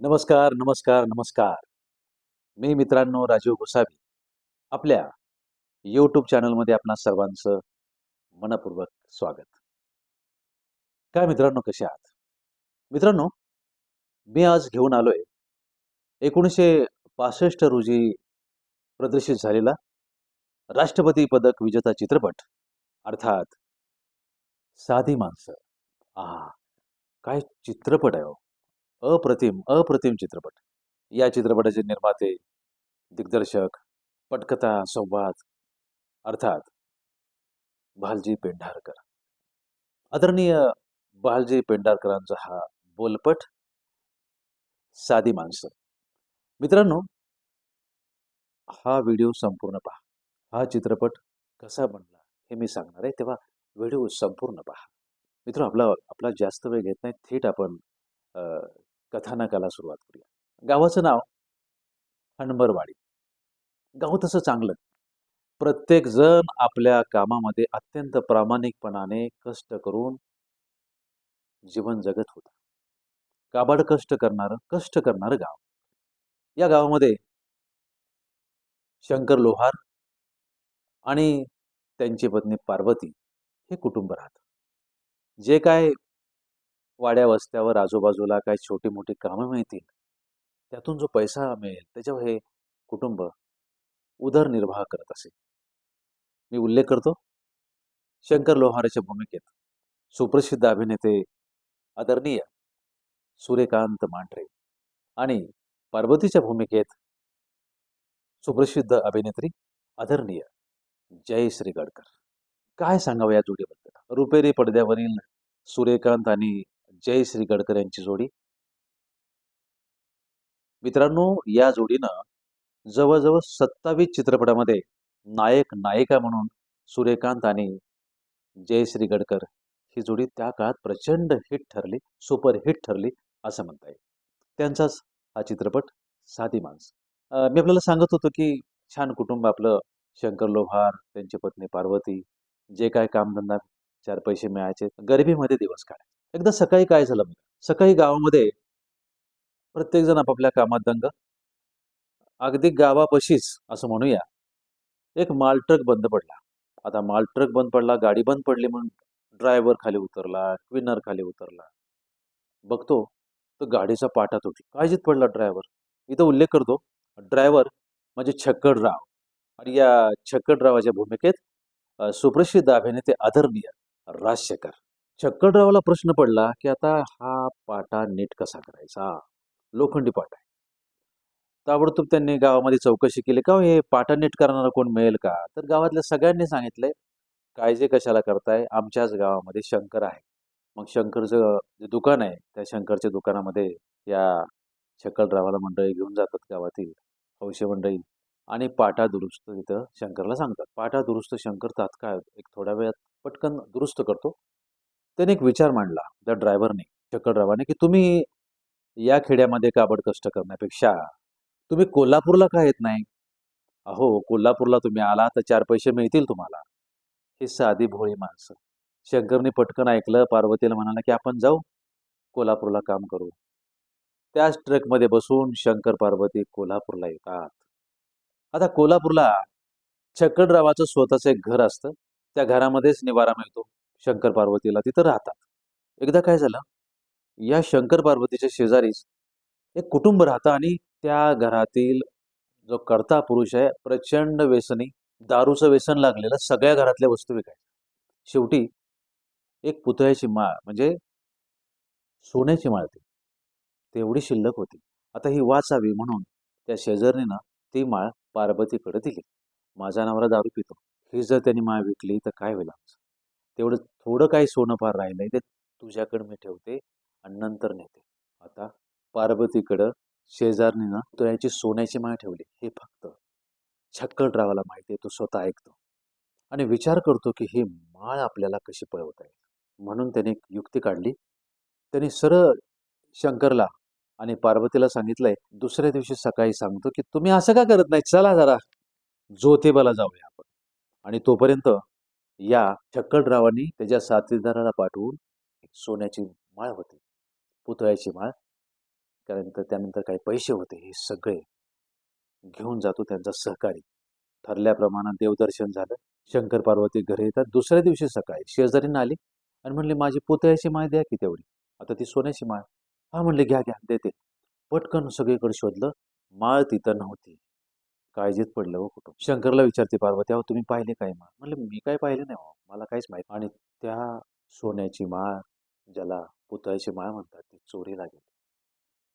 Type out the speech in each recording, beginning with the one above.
नमस्कार नमस्कार नमस्कार. मी मित्रांनो राजीव गोसावी. आपल्या यूट्यूब चॅनलमध्ये आपणा सर्वांचं मनपूर्वक स्वागत. काय मित्रांनो कसे आहात? मित्रांनो मी आज घेऊन आलोय एकोणीसशे पासष्ट रोजी प्रदर्शित झालेला राष्ट्रपती पदक विजेता चित्रपट अर्थात साधी माणसं. आ काय चित्रपट आहे हो. अप्रतिम अप्रतिम चित्रपट. या चित्रपटाचे निर्माते दिग्दर्शक पटकथा संवाद अर्थात भालजी पेंढारकर. आदरणीय भालजी पेंढारकरांचा हा बोलपट साधी माणसं. मित्रांनो हा व्हिडिओ संपूर्ण पहा. हा चित्रपट कसा बनला हे मी सांगणार आहे. तेव्हा व्हिडिओ संपूर्ण पहा. मित्र आपला आपला जास्त वेळ घेत नाही. थेट आपण कथानकाला सुरुवात करूया. गावाचं नाव हणबरवाडी. गाव तसं चांगलं. प्रत्येक जण आपल्या कामामध्ये अत्यंत प्रामाणिकपणाने कष्ट करून जीवन जगत होता. काबाड कष्ट करणारं कष्ट करणारं गाव. या गावामध्ये शंकर लोहार आणि त्यांची पत्नी पार्वती हे कुटुंब राहतं. जे काय वाड्या वस्त्यावर आजूबाजूला काही छोटी मोठी कामं मिळतील. त्यातून जो पैसा मिळेल त्याच्यावर हे कुटुंब उदरनिर्वाह करत असे मी उल्लेख करतो. शंकर लोहारच्या भूमिकेत सुप्रसिद्ध अभिनेते आदरणीय सूर्यकांत मांढरे आणि पार्वतीच्या भूमिकेत सुप्रसिद्ध अभिनेत्री आदरणीय जयश्री गडकर काय सांगावं या जोडीबद्दल? रुपेरी पडद्यावरील सूर्यकांत आणि जयश्री गडकर यांची जोडी. मित्रांनो या जोडीनं जवळजवळ सत्तावीस चित्रपटामध्ये नायक नायिका म्हणून सूर्यकांत आणि जयश्री गडकर ही जोडी त्या काळात प्रचंड हिट ठरली सुपर हिट ठरली असं म्हणता येईल. त्यांचाच हा चित्रपट साधी माणसं. मी आपल्याला सांगत होतो की छान कुटुंब आपलं शंकर लोहार त्यांची पत्नी पार्वती जे काय कामधंदा चार पैसे मिळायचे गरिबीमध्ये दिवस काढायचे. एकदा सकाळी काय झालं बघा? सकाळी गावामध्ये प्रत्येकजण आपापल्या कामात दंग. अगदी गावापाशीच असं म्हणूया एक माल ट्रक बंद पडला. आता माल ट्रक बंद पडला गाडी बंद पडली म्हणून ड्रायव्हर खाली उतरला क्विनर खाली उतरला. बघतो तर गाडीचा पाटा तुटला काळजीत पडला ड्रायव्हर. इथं उल्लेख करतो ड्रायव्हर म्हणजे छक्कडराव आणि या छक्कडरावाच्या भूमिकेत सुप्रसिद्ध अभिनेते आदरणीय राजशेखर. छक्कडरावाला प्रश्न पडला की आता हा पाटा नीट कसा करायचा? लोखंडी पाटा आहे. ताबडतोब त्यांनी गावामध्ये चौकशी केली. का हो, हे पाटा नीट करणारा कोण मिळेल का? तर गावातल्या सगळ्यांनी सांगितलंय काळजी कशाला करताय? आमच्याच गावामध्ये शंकर आहे. मग शंकरचं जे दुकान आहे त्या शंकरच्या दुकानामध्ये या छक्कडरावाला मंडळी घेऊन जातात गावातील हौशी मंडळी आणि पाटा दुरुस्त तिथं शंकरला सांगतात. पाटा दुरुस्त शंकर तात्काळ एक थोड्या वेळात पटकन दुरुस्त करतो. त्याने एक विचार मांडला त्या ड्रायव्हरने छक्कडरावाने की तुम्ही या खेड्यामध्ये काबड कष्ट करण्यापेक्षा तुम्ही कोल्हापूरला का येत नाही? अहो कोल्हापूरला तुम्ही आला तर चार पैसे मिळतील तुम्हाला. ही साधी भोळी माणसं. शंकरने पटकन ऐकलं पार्वतीला म्हणाला की आपण जाऊ कोल्हापूरला काम करू. त्याच ट्रकमध्ये बसून शंकर पार्वती कोल्हापूरला येतात. आता कोल्हापूरला छक्कडरावाचं स्वतःचं एक घर असतं. त्या घरामध्येच निवारा मिळतो. शंकर पार्वतीला तिथं राहतात. एकदा काय झालं? या शंकर पार्वतीच्या शेजारीच एक कुटुंब राहतं आणि त्या घरातील जो कर्ता पुरुष आहे प्रचंड व्यसनी दारूचं व्यसन लागलेलं सगळ्या घरातल्या वस्तू विकायच्या शेवटी एक पुतळ्याची माळ म्हणजे सोन्याची माळ ती तेवढी शिल्लक होती. आता ही वाचावी म्हणून त्या शेजारीनं ती माळ पार्वतीकडे दिली. माझा नवरा दारू पितो. ही जर त्यांनी माळ विकली तर काय होईल आमचं? तेवढं थोडं काही सोनं फार राहिलं आहे ते तुझ्याकडं मी ठेवते आणि नंतर नेते. आता पार्वतीकडं शेजारणीनं याची सोन्याची माळ ठेवली. हे फक्त छक्कडरावाला माहिती आहे तो स्वतः ऐकतो. आणि विचार करतो की ही माळ आपल्याला कशी पळवता येईल? म्हणून त्याने एक युक्ती काढली. त्याने सरळ शंकरला आणि पार्वतीला सांगितलंय दुसऱ्या दिवशी सकाळी सांगतो की तुम्ही असं का करत नाही? चला जरा ज्योतिबाला जाऊया आपण. आणि तोपर्यंत या छक्कडरावांनी त्याच्या साथीदाराला पाठवून सोन्याची माळ होती पुतळ्याची माळ. त्यानंतर त्यानंतर काही पैसे होते हे सगळे घेऊन जातो त्यांचा सहकारी. ठरल्याप्रमाणे देवदर्शन झालं. शंकर पार्वती घरी येतात. दुसऱ्या दिवशी सकाळी शेजारीनं आली आणि म्हणले माझी पुतळ्याची माळ द्या की तेवढी. आता ती सोन्याची माळ. हा म्हणले घ्या घ्या देते. पटकन सगळीकडे शोधलं. माळ तिथं नव्हती. काळजीत पडलं हो व कुठं शंकरला विचारते पार्वती अहो तुम्ही पाहिले काय माळ? म्हणलं मी काय पाहिलं नाही हो मला काहीच माहीत आणि त्या सोन्याची माळ ज्याला पुतळ्याची माळ म्हणतात ती चोरीला गेली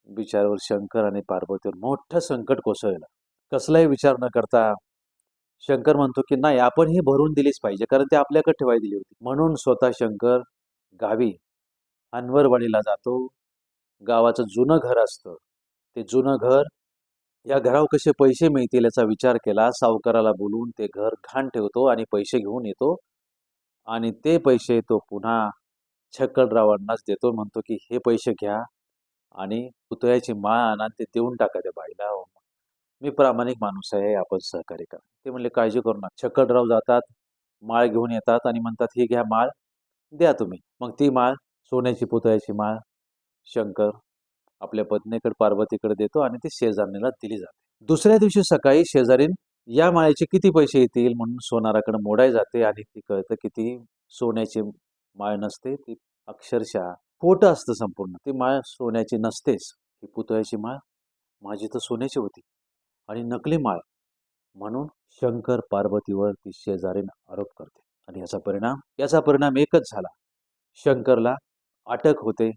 बिचारावर शंकर आणि पार्वतीवर मोठं संकट कोसळलं. कसलाही विचार न करता शंकर म्हणतो की नाही आपण ही भरून दिलीच पाहिजे कारण ते आपल्याकडे ठेवायला दिली होती. म्हणून स्वतः शंकर गावी अनवरवाडीला जातो. गावाचं जुनं घर असतं. ते जुनं घर या घरावर कसे पैसे मिळतील याचा विचार केला. सावकाराला बोलून ते घर घाण ठेवतो आणि पैसे घेऊन येतो. आणि ते पैसे तो पुन्हा छक्कलरावांनाच देतो. म्हणतो की हे पैसे घ्या आणि पुतळ्याची माळ आणा ते देऊन टाका त्या बाईला. मी प्रामाणिक माणूस आहे आपण सहकार्य करा. ते म्हणले काळजी करू नका. छक्कलराव जातात माळ घेऊन येतात आणि म्हणतात ही घ्या माळ द्या तुम्ही. मग ती माळ सोन्याची पुतळ्याची माळ शंकर आपल्या पत्नीकडे पार्वतीकडे देतो आणि ती शेजारणीला दिली जाते. दुसऱ्या दिवशी सकाळी शेजारीन या माळेचे किती पैसे येतील म्हणून सोनाराकडे मोडाय जाते आणि ती कळतं की ती सोन्याची माळ नसते ती अक्षरशः खोटं असतं संपूर्ण. ती माळ सोन्याची नसतेच. ही पुतळ्याची माळ माझी तर सोन्याची होती. आणि नकली माळ. म्हणून शंकर पार्वतीवर ती शेजारीनं आरोप करते. आणि याचा परिणाम याचा परिणाम एकच झाला. शंकरला अटक होते.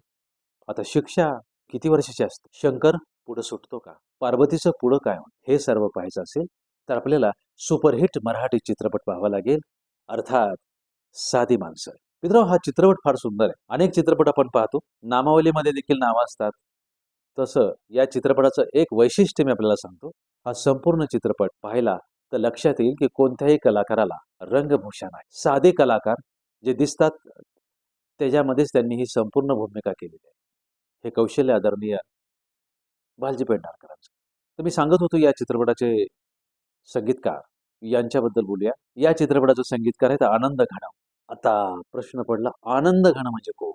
आता शिक्षा किती वर्षाची असते? शंकर पुढं सुटतो का? पार्वतीचं पुढं काय हे सर्व पाहायचं असेल तर आपल्याला सुपरहिट मराठी चित्रपट पाहावा लागेल. अर्थात साधी माणसं. मित्र हा चित्रपट फार सुंदर आहे. अनेक चित्रपट आपण पाहतो. नामावलीमध्ये देखील नावं असतात. तसं या चित्रपटाचं एक वैशिष्ट्य मी आपल्याला सांगतो. हा संपूर्ण चित्रपट पाहिला तर लक्षात येईल की कोणत्याही कलाकाराला रंगभूषा नाही. साधे कलाकार जे दिसतात त्याच्यामध्येच त्यांनी ही संपूर्ण भूमिका केलेली आहे. हे कौशल्य आदरणीय भालजी पेंढारकरांचं. तर मी सांगत होतो या चित्रपटाचे संगीतकार यांच्याबद्दल बोलूया. या चित्रपटाचा संगीतकार आहे तर आनंद घाणव आता प्रश्न पडला आनंद घाणं म्हणजे कोण?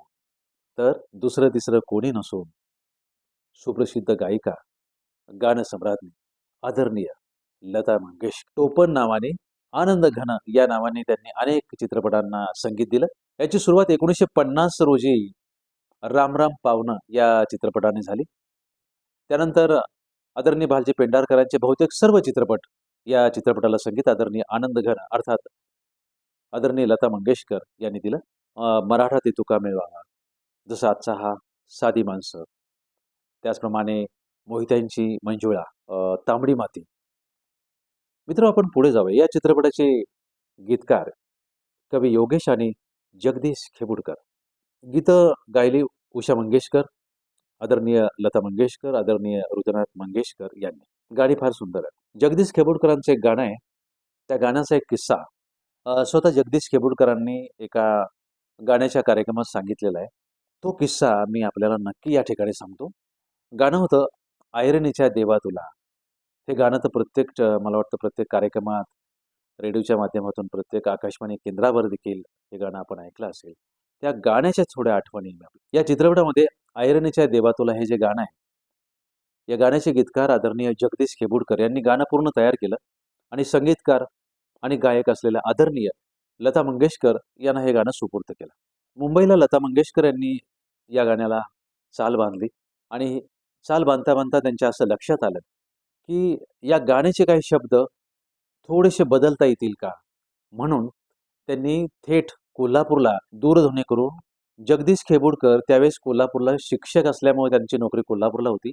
तर दुसरं तिसरं कोणी नसून सुप्रसिद्ध गायिका गाणसम्राज्ञी आदरणीय लता मंगेशकर टोपन नावाने आनंद घन या नावाने त्यांनी अनेक चित्रपटांना संगीत दिलं. याची सुरुवात एकोणीसशे पन्नास रोजी रामराम पावनं या चित्रपटाने झाली. त्यानंतर आदरणीय भालजी पेंढारकरांचे बहुतेक सर्व चित्रपट या चित्रपटाला संगीत आदरणीय आनंदघन अर्थात आदरणीय लता मंगेशकर यांनी दिलं. मराठा ते तुका मिळवावा जसं आजचा हा साधी माणसं. त्याचप्रमाणे मोहित्यांची मंजुळा तांबडी माती. मित्र आपण पुढे जाऊया. या चित्रपटाचे गीतकार कवी योगेश आणि जगदीश खेबुडकर. गीतं गायली उषा मंगेशकर आदरणीय लता मंगेशकर आदरणीय रुद्रनाथ मंगेशकर यांनी. गाणी फार सुंदर आहे जगदीश खेबुडकरांचं एक गाणं आहे. त्या गाण्याचा एक किस्सा. स्वतः जगदीश खेबुडकरांनी एका गाण्याच्या कार्यक्रमात सांगितलेला आहे. तो किस्सा मी आपल्याला नक्की या ठिकाणी सांगतो. गाणं होतं आयरणीच्या देवा तुला. हे गाणं तर प्रत्येक मला वाटतं प्रत्येक कार्यक्रमात रेडिओच्या माध्यमातून प्रत्येक आकाशवाणी केंद्रावर देखील हे गाणं आपण ऐकलं असेल. त्या गाण्याच्या थोड्या आठवणी या चित्रपटामध्ये आयरणीच्या देवातोला हे जे गाणं आहे या गाण्याचे गीतकार आदरणीय जगदीश खेबुडकर यांनी गाणं पूर्ण तयार केलं आणि संगीतकार आणि गायक असलेल्या आदरणीय लता मंगेशकर यांना हे गाणं सुपूर्त केलं. मुंबईला लता मंगेशकर यांनी या गाण्याला चाल बांधली आणि चाल बांधता बांधता त्यांच्या असं लक्षात आलं की या गाण्याचे काही शब्द थोडेसे बदलता येतील का? म्हणून त्यांनी थेट कोल्हापूरला दूरध्वनी करून जगदीश खेबुडकर त्यावेळेस कोल्हापूरला शिक्षक असल्यामुळे त्यांची नोकरी कोल्हापूरला होती.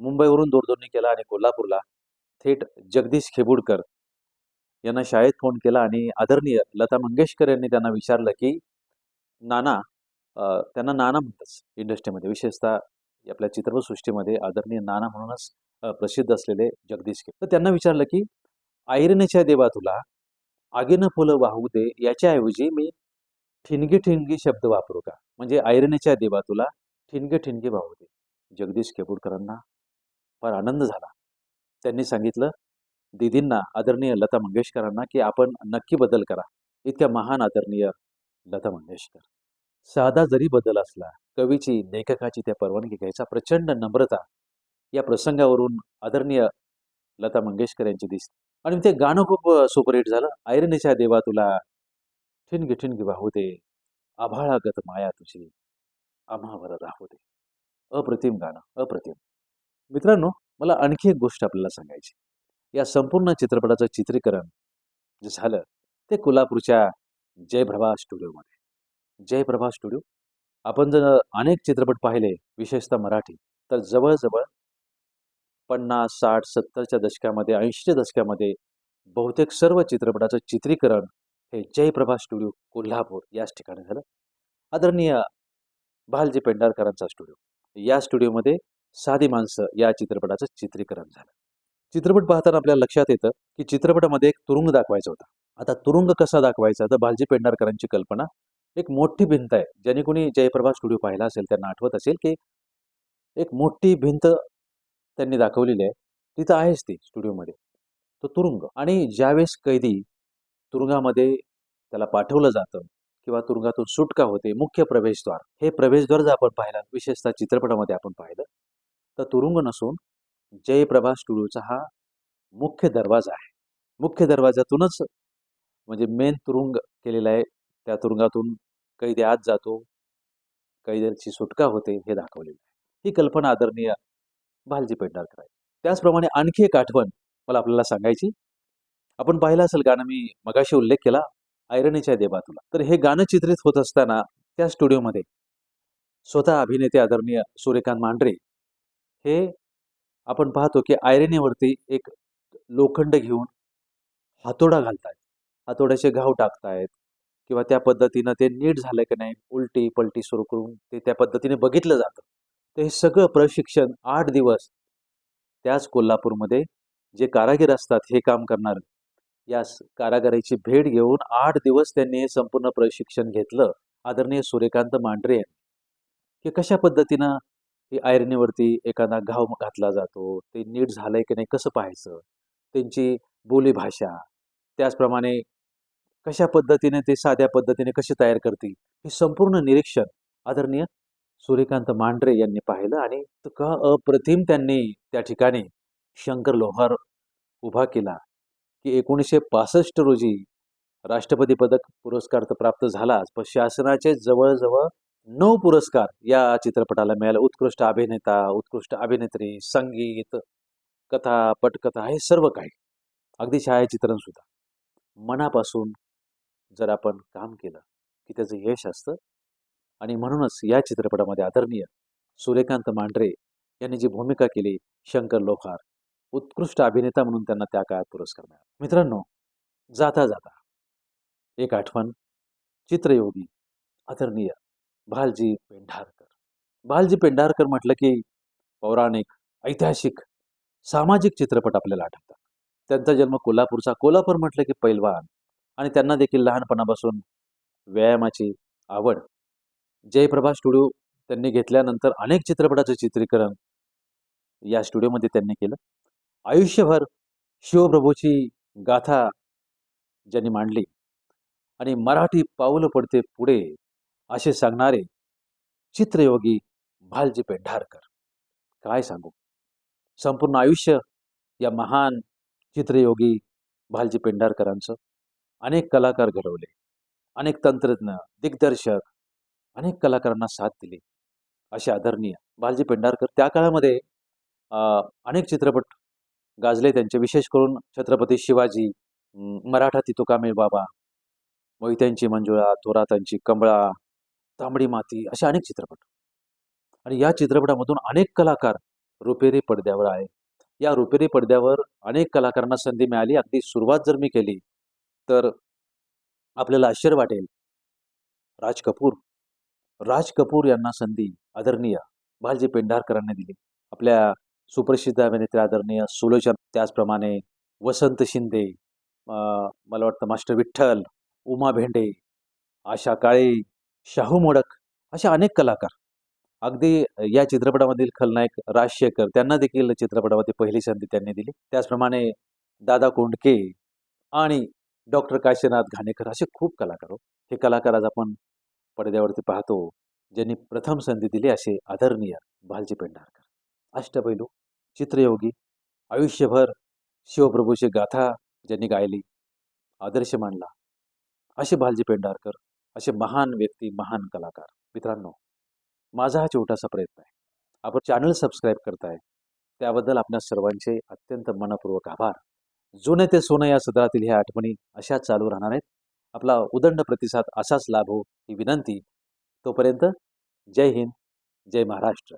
मुंबईवरून दूरध्वनी केला आणि कोल्हापूरला थेट जगदीश खेबुडकर यांना शाळेत फोन केला आणि आदरणीय लता मंगेशकर यांनी त्यांना विचारलं की नाना त्यांना नाना म्हणतात इंडस्ट्रीमध्ये विशेषतः आपल्या चित्रपटसृष्टीमध्ये आदरणीय नाना म्हणूनच प्रसिद्ध असलेले जगदीश खेब. तर त्यांना विचारलं की आयरनेच्या देवा तुला आगीनं फुलं वाहू दे याच्याऐवजी मी ठिणगी ठिणगी शब्द वापरू का? म्हणजे ऐरणीच्या देवा तुला ठिणगे ठिणगे वाहू दे. जगदीश केपूरकरांना फार आनंद झाला. त्यांनी सांगितलं दिदींना आदरणीय लता मंगेशकरांना की आपण नक्की बदल करा. इतक्या महान आदरणीय लता मंगेशकर. साधा जरी बदल असला कवीची लेखकाची त्या परवानगी घ्यायचा प्रचंड नम्रता या प्रसंगावरून आदरणीय लता मंगेशकर यांची दिसते आणि ते गाणं खूप सुपरहिट झालं. ऐरणीच्या देवा तुला. ठिणगी ठिणगी वाहू दे. आभाळागत माया तुझी. आम्हावर राहू दे. अप्रतिम गाणं अप्रतिम. मित्रांनो मला आणखी एक गोष्ट आपल्याला सांगायची या संपूर्ण चित्रपटाचं चित्रीकरण जे झालं ते कोल्हापूरच्या जयप्रभा स्टुडिओमध्ये. जयप्रभा स्टुडिओ. आपण जर अनेक चित्रपट पाहिले विशेषतः मराठी तर जवळजवळ पन्नास साठ सत्तरच्या दशकामध्ये ऐंशीच्या दशकामध्ये बहुतेक सर्व चित्रपटाचं चित्रीकरण हे जयप्रभा स्टुडिओ कोल्हापूर याच ठिकाणी झालं. आदरणीय भालजी पेंढारकरांचा स्टुडिओ. या स्टुडिओमध्ये साधी माणसं या चित्रपटाचं चित्रीकरण झालं. चित्रपट पाहताना आपल्याला लक्षात येतं की चित्रपटामध्ये एक तुरुंग दाखवायचा होता. आता तुरुंग कसा दाखवायचा तर भालजी पेंढारकरांची कल्पना एक मोठी भिंत आहे. ज्याने कोणी जयप्रभा स्टुडिओ पाहिला असेल त्यांना आठवत असेल की एक मोठी भिंत त्यांनी दाखवलेली आहे. तिथं आहेच ती स्टुडिओमध्ये. तो तुरुंग. आणि ज्यावेळेस कैदी तुरुंगामध्ये त्याला पाठवलं जातं किंवा तुरुंगातून सुटका होते मुख्य प्रवेशद्वार हे प्रवेशद्वार जर आपण पाहिलं. विशेषतः चित्रपटामध्ये आपण पाहिलं. तर तुरुंग नसून जयप्रभा स्टुडिओचा हा मुख्य दरवाजा आहे. मुख्य दरवाजातूनच म्हणजे मेन तुरुंग केलेला आहे. त्या तुरुंगातून कैदी आत जातो. कैद्याची सुटका होते हे दाखवलेलं आहे. ही कल्पना आदरणीय भालजी पेंढारकर आहे त्याचप्रमाणे आणखी एक आठवण मला आपल्याला सांगायची. आपण पाहिलं असेल गाणं मी मगाशी उल्लेख केला ऐरणीच्या देवा तुला. तर हे गाणं चित्रित होत असताना त्या स्टुडिओमध्ये स्वतः अभिनेते आदरणीय सूर्यकांत मांढरे हे आपण पाहतो की आयरणीवरती एक लोखंड घेऊन हातोडा घालतायत. हातोड्याचे घाव टाकतायत किंवा त्या पद्धतीनं ते नीट झालं की नाही उलटी पलटी सुरू करून ते त्या पद्धतीने बघितलं जातं. तर हे सगळं प्रशिक्षण आठ दिवस त्याच कोल्हापूरमध्ये जे कारागीर असतात हे काम करणार. या कारागिराची भेट घेऊन आठ दिवस त्यांनी हे संपूर्ण प्रशिक्षण घेतलं. आदरणीय सूर्यकांत मांढरे यांनी. की कशा पद्धतीनं ही आयरणीवरती एखादा घाव घातला जातो? ते नीट झालंय की नाही? कसं पाहायचं? त्यांची बोलीभाषा त्याचप्रमाणे कशा पद्धतीने ते साध्या पद्धतीने कसे तयार करतील? हे संपूर्ण निरीक्षण आदरणीय सूर्यकांत मांढरे यांनी पाहिलं आणि का अप्रतिम त्यांनी त्या ठिकाणी शंकर लोहार उभा केला की एकोणीसशे पासष्ट रोजी राष्ट्रपती पदक पुरस्कार तर प्राप्त झालाच पण शासनाचे जवळजवळ नऊ पुरस्कार या चित्रपटाला मिळाले. उत्कृष्ट अभिनेता उत्कृष्ट अभिनेत्री संगीत कथा पटकथा हे सर्व काही. अगदी छायाचित्रण सुद्धा. मनापासून जर आपण काम केलं की त्याचं यश असतं आणि म्हणूनच या चित्रपटामध्ये आदरणीय सूर्यकांत मांढरे यांनी जी भूमिका केली शंकर लोहार उत्कृष्ट अभिनेता म्हणून त्यांना त्या काळात पुरस्कार मिळाला. मित्रांनो जाता जाता एक आठवण चित्रयोगी आदरणीय भालजी पेंढारकर. भालजी पेंढारकर म्हटलं की पौराणिक ऐतिहासिक सामाजिक चित्रपट आपल्याला आठवतात. त्यांचा जन्म कोल्हापूरचा. कोल्हापूर म्हटलं की पैलवान. आणि त्यांना देखील लहानपणापासून व्यायामाची आवड जयप्रभा स्टुडिओ त्यांनी घेतल्यानंतर अनेक चित्रपटाचं चित्रीकरण या स्टुडिओमध्ये त्यांनी केलं. आयुष्यभर शिवप्रभूची गाथा ज्यांनी मांडली आणि मराठी पावलं पडते पुढे असे सांगणारे चित्रयोगी भालजी पेंढारकर. काय सांगू? संपूर्ण आयुष्य या महान चित्रयोगी भालजी पेंढारकरांचं अनेक कलाकार घडवले अनेक तंत्रज्ञ दिग्दर्शक अनेक कलाकारांना साथ दिली. असे आदरणीय बालजी पेंढारकर त्या काळामध्ये अनेक चित्रपट गाजले. त्यांचे विशेष करून छत्रपती शिवाजी मराठा तितुकामेळ बाबा मोहित्यांची मंजुळा थोरातांची कमळा तांबडी माती असे अनेक चित्रपट. आणि या चित्रपटामधून अनेक कलाकार रुपेरी पडद्यावर आहे या रुपेरी पडद्यावर अनेक कलाकारांना संधी मिळाली. अगदी सुरुवात जर मी केली तर आपल्याला आश्चर्य वाटेल. राज कपूर राज कपूर यांना संधी आदरणीय भालजी पेंढारकरांनी दिली. आपल्या सुप्रसिद्ध अभिनेत्री आदरणीय सुलोचन त्याचप्रमाणे वसंत शिंदे मला वाटतं मास्टर विठ्ठल उमा भेंडे आशा काळे शाहू मोडक असे अनेक कलाकार. अगदी या चित्रपटामधील खलनायक राजशेखर त्यांना देखील चित्रपटामध्ये पहिली संधी त्यांनी दिली. त्याचप्रमाणे दादा कोंडके आणि डॉक्टर काशीनाथ घाणेकर असे खूप कलाकार हो. हे कलाकार आज आपण पडद्यावरती पाहतो ज्यांनी प्रथम संधी दिली असे आदरणीय भालजी पेंढारकर. अष्टपैलू चित्रयोगी आयुष्यभर शिवप्रभूची गाथा ज्यांनी गायली आदर्श मांडला असे भालजी पेंढारकर असे महान व्यक्ती महान कलाकार. मित्रांनो माझा हा छोटासा प्रयत्न आहे. आपण चॅनल सबस्क्राईब करताय त्याबद्दल आपल्या सर्वांचे अत्यंत मनपूर्वक आभार. जुने ते सोनं या सदरातील ह्या आठवणी अशा चालू राहणार आहेत. आपला उदंड प्रतिसाद असाच लाभ हो ही विनंती. तोपर्यंत जय हिंद जय महाराष्ट्र.